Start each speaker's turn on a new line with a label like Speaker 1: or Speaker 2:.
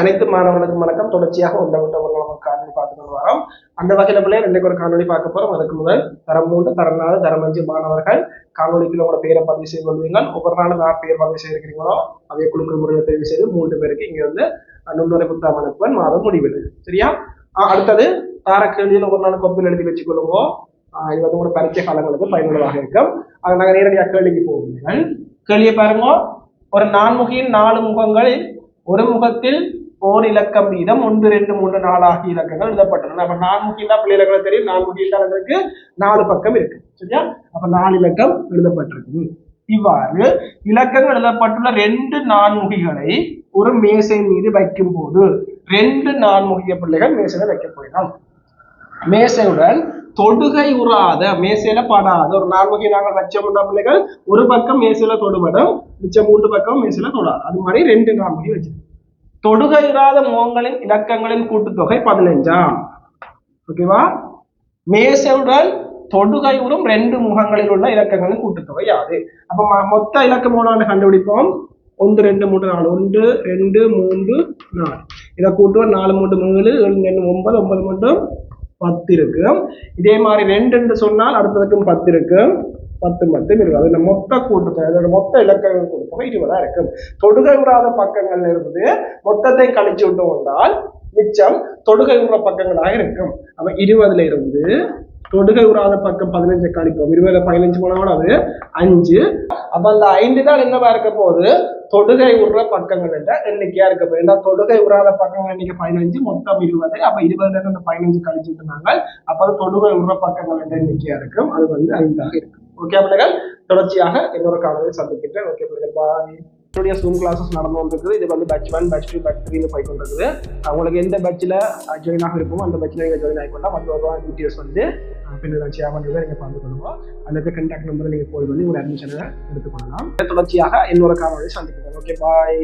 Speaker 1: அனைத்து மாணவர்களுக்கும் வணக்கம். தொடர்ச்சியாக ஒன்றை விட்ட ஒரு நம்ம காணொலி பார்த்து வரோம். அந்த வகையில பிள்ளை இன்னைக்கு ஒரு காணொலி பார்க்க போறோம். அதுக்கு முதல் தரம் மூன்று தரம் நாலு தரம் அஞ்சு மாணவர்கள் காணொலிக்குள்ள உங்களோட பேரை பதிவு செய்து கொள்வீங்கள் ஒவ்வொரு நாளும் நான் பேர் பதிவு செய்திருக்கிறீங்களோ அதே குழுக்கள் முறையில் தெரிவு செய்து மூன்று பேருக்கு இங்க வந்து நுண்ணுரை புத்தகம் அனுப்புவன் மாதம் முடிவில் சரியா? அடுத்தது தார கேள்வியில் ஒவ்வொரு நாள் கொப்பில் எழுதி வச்சுக்கொள்ளுங்க இது வந்து உங்களோட பரீட்சை காலங்களுக்கு பயனுள்ளதாக இருக்கும். அதை நாங்கள் நேரடியாக கேள்விக்கு போவீர்கள் கேள்வியை பாருங்க. ஒரு நான்முகியின் நாலு முகங்களில் ஒரு முகத்தில் ஓர் இலக்கம் வீதம் ஒன்று ரெண்டு மூன்று நாலு ஆகிய இலக்கங்கள் எழுதப்பட்டுள்ளன. அப்ப நான்முகியில் பிள்ளை பிள்ளைகளுக்கு தெரியும்? நான்கு இலக்கணங்களுக்கு நாலு பக்கம் இருக்கு. சரியா? அப்ப நாலு இலக்கம் எழுதப்பட்டிருக்கு இவ்வாறு இலக்கங்கள் எழுதப்பட்டுள்ள ரெண்டு நான்முகிகளை ஒரு மேசை மீது வைக்கும் போது ரெண்டு நான்முகிய பிள்ளைகள் மேசையில வைக்க மேசையுடன் தொடுகை உறாத மேசையில படாத ஒரு நான்முகி நாங்கள் வச்சோம்னா பிள்ளைகள் ஒரு பக்கம் மேசையில தொடுபடும் மிச்சம் மூன்று பக்கம் மேசையில தொடாது. அது மாதிரி ரெண்டு நான்முகி வச்சிருக்கோம். தொடுகை இராத முகங்களின் இலக்கங்களின் கூட்டுத்தொகை பதினைஞ்சாம். ஓகேவா? மேசையுடன் தொடுகையுறும் ரெண்டு முகங்களில் உள்ள இலக்கங்களின் கூட்டுத்தொகை யாது. அப்ப ம- மொத்த இலக்கம் மூணாண்டு கண்டுபிடிப்போம்? ஒன்று ரெண்டு மூன்று நாலு. ஒன்று ரெண்டு மூன்று நாலு. இதை கூட்டுவோம். நாலு மூன்று மூணு ஏழு ரெண்டு ஒன்பது ஒன்பது மூன்று பத்து இருக்கு. இதே மாதிரி ரெண்டு சொன்னால் அடுத்ததுக்கும் பத்து இருக்கு. பத்து மட்டும் இருக்கு அதில் மொத்த கூட்டத்தை அதோட மொத்த இலக்கங்கள் கூட்டுத்தொகை. இருபதா இருக்கும். தொடுகை பக்கங்கள்ல இருந்து மொத்தத்தை கழிச்சு விட்டோம் என்றால் மிச்சம் தொடுகை உற பக்கங்களாக இருக்கும். அப்ப இருபதுல இருந்து தொடுகை உறாத பக்கம் பதினஞ்சு கழிப்போம். இருபதுல பதினஞ்சு போனோட அது அஞ்சு. அப்ப அந்த ஐந்து தான் என்னவா இருக்க போகுது? தொடுகை உற பக்கங்கள் என்ற எண்ணிக்கையா இருக்க போகுது. ஏன்னா தொடுகை உறாத பக்கங்கள் எண்ணிக்கை பதினஞ்சு மொத்தம் இருபது. அப்ப இருபதுல இருந்து அந்த பதினஞ்சு கழிச்சு விட்டுருந்தாங்க அப்ப அது தொடுகை உற பக்கங்கள் என்ற எண்ணிக்கையா இருக்கும். அது வந்து ஐந்தாக இருக்கும். ஓகே பிள்ளைகள் தொடர்ச்சியாக இன்னொரு காலையில் சந்திக்கின்றேன். ஓகே பிள்ளைகள் பாய் என்னுடைய ஜூம் கிளாஸஸ் நடந்து வந்திருக்குது இது வந்து batch one batch two batch த்ரீனு போய் கொண்டிருக்குது உங்களுக்கு எந்த பேட்சில் ஜாயின் ஆக இருக்குமோ அந்த பேட்சில் நீங்கள் ஜாயின் ஆகிக்கொண்டா வந்து ரூபா டீட்டெயில்ஸ் வந்து பின்னர் நான் ஷேர் பண்ணுறதை நீங்கள் பார்த்து கொள்ளுவோம் அந்த கண்டாக்ட் நம்பரை நீங்கள் போய் வந்து உங்களோட அட்மிஷனை எடுத்துக்கொள்ளலாம் தொடர்ச்சியாக இன்னொரு காலையில் சந்திக்கிறேன் ஓகே பாய்